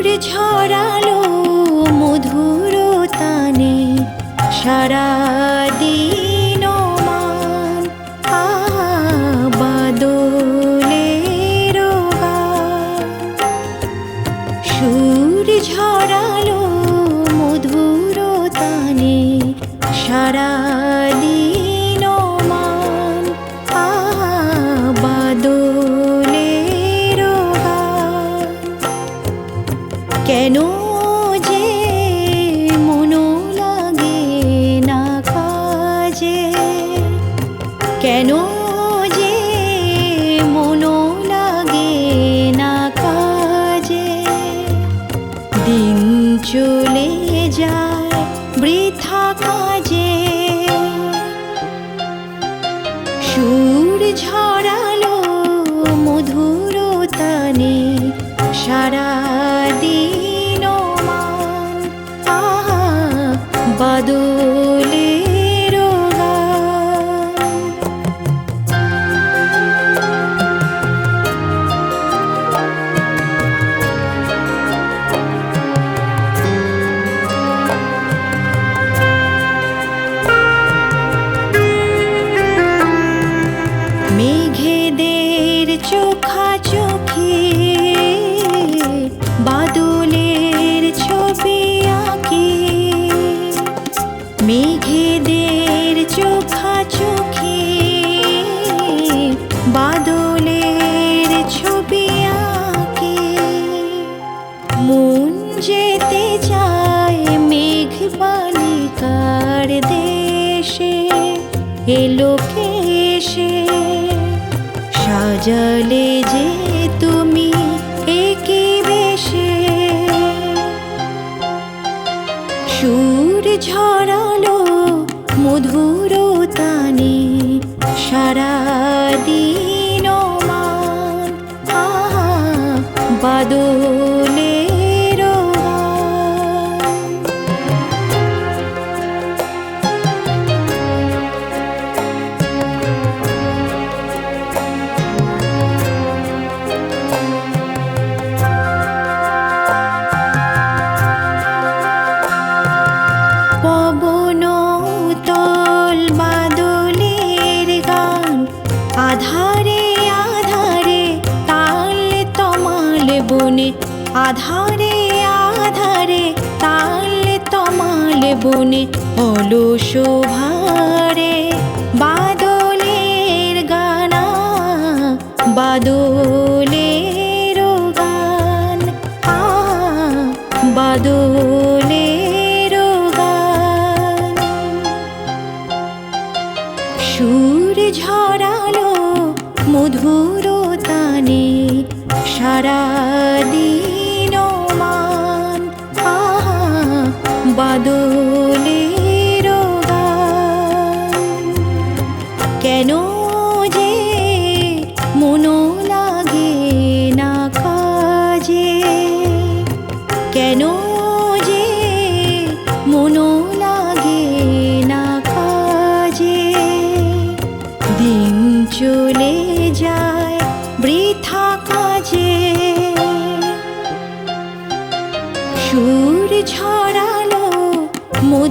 সুর ঝরালো মধুর তানে সারা কেন যে মনো লাগে কেন যে লাগে দিন চলে যায় সুর ঝরালো মধুর তানে সারা বাদলের দেশে এলোকে এসে সাজালে যে তুমি একে বেশে। সুর ঝরালো মধুর তানে সারা দিন মান আধারে আধারে, তাল তমাল বনে অলস ভারে বাদলের গানা, বাদলের গান। আ, বাদলের গান। সুর ঝরালো মধুর তানে, সারা দিন বাদলের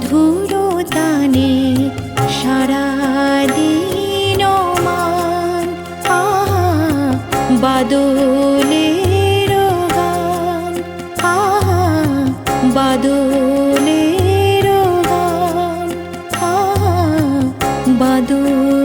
মধুর তানে সারা দিন মান আহা বাদলের গান। আহা বাদলের গান। আহা বাদল